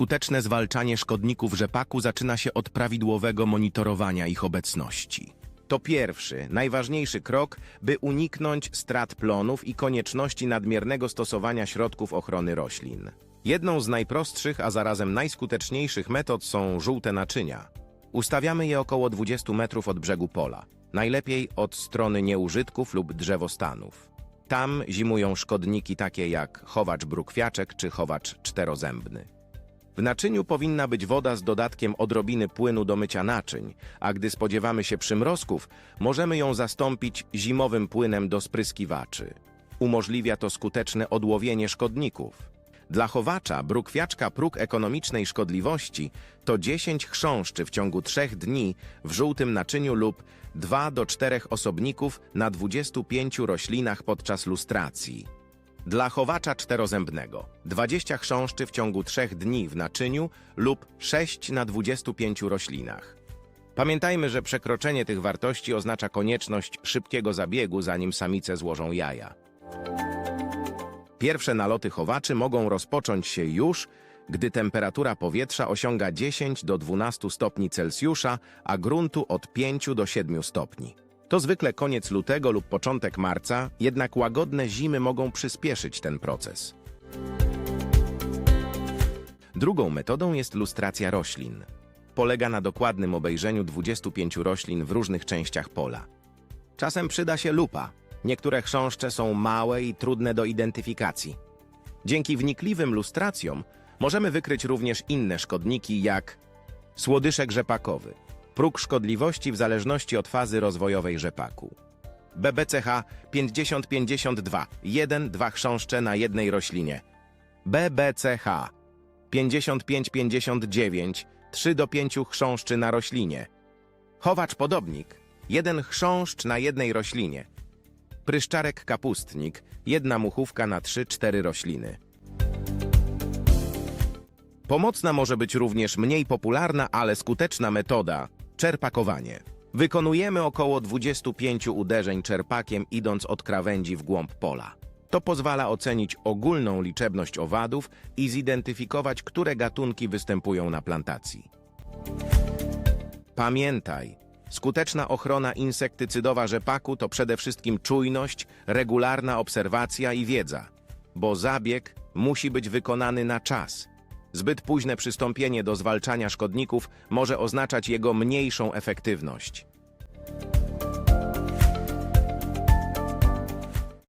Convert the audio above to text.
Skuteczne zwalczanie szkodników rzepaku zaczyna się od prawidłowego monitorowania ich obecności. To pierwszy, najważniejszy krok, by uniknąć strat plonów i konieczności nadmiernego stosowania środków ochrony roślin. Jedną z najprostszych, a zarazem najskuteczniejszych metod są żółte naczynia. Ustawiamy je około 20 metrów od brzegu pola, najlepiej od strony nieużytków lub drzewostanów. Tam zimują szkodniki takie jak chowacz brukwiaczek czy chowacz czterozębny. W naczyniu powinna być woda z dodatkiem odrobiny płynu do mycia naczyń, a gdy spodziewamy się przymrozków, możemy ją zastąpić zimowym płynem do spryskiwaczy. Umożliwia to skuteczne odłowienie szkodników. Dla chowacza brukwiaczka próg ekonomicznej szkodliwości to 10 chrząszczy w ciągu 3 dni w żółtym naczyniu lub 2 do 4 osobników na 25 roślinach podczas lustracji. Dla chowacza czterozębnego 20 chrząszczy w ciągu 3 dni w naczyniu lub 6 na 25 roślinach. Pamiętajmy, że przekroczenie tych wartości oznacza konieczność szybkiego zabiegu, zanim samice złożą jaja. Pierwsze naloty chowaczy mogą rozpocząć się już, gdy temperatura powietrza osiąga 10 do 12 stopni Celsjusza, a gruntu od 5 do 7 stopni. To zwykle koniec lutego lub początek marca, jednak łagodne zimy mogą przyspieszyć ten proces. Drugą metodą jest lustracja roślin. Polega na dokładnym obejrzeniu 25 roślin w różnych częściach pola. Czasem przyda się lupa. Niektóre chrząszcze są małe i trudne do identyfikacji. Dzięki wnikliwym lustracjom możemy wykryć również inne szkodniki jak słodyszek rzepakowy, próg szkodliwości w zależności od fazy rozwojowej rzepaku. BBCH 5052, 1-2 chrząszcze na jednej roślinie. BBCH 5559, 3 do 5 chrząszczy na roślinie. Chowacz podobnik, jeden chrząszcz na jednej roślinie. Pryszczarek kapustnik, jedna muchówka na 3-4 rośliny. Pomocna może być również mniej popularna, ale skuteczna metoda czerpakowanie. Wykonujemy około 25 uderzeń czerpakiem idąc od krawędzi w głąb pola. To pozwala ocenić ogólną liczebność owadów i zidentyfikować, które gatunki występują na plantacji. Pamiętaj, skuteczna ochrona insektycydowa rzepaku to przede wszystkim czujność, regularna obserwacja i wiedza, bo zabieg musi być wykonany na czas. Zbyt późne przystąpienie do zwalczania szkodników może oznaczać jego mniejszą efektywność.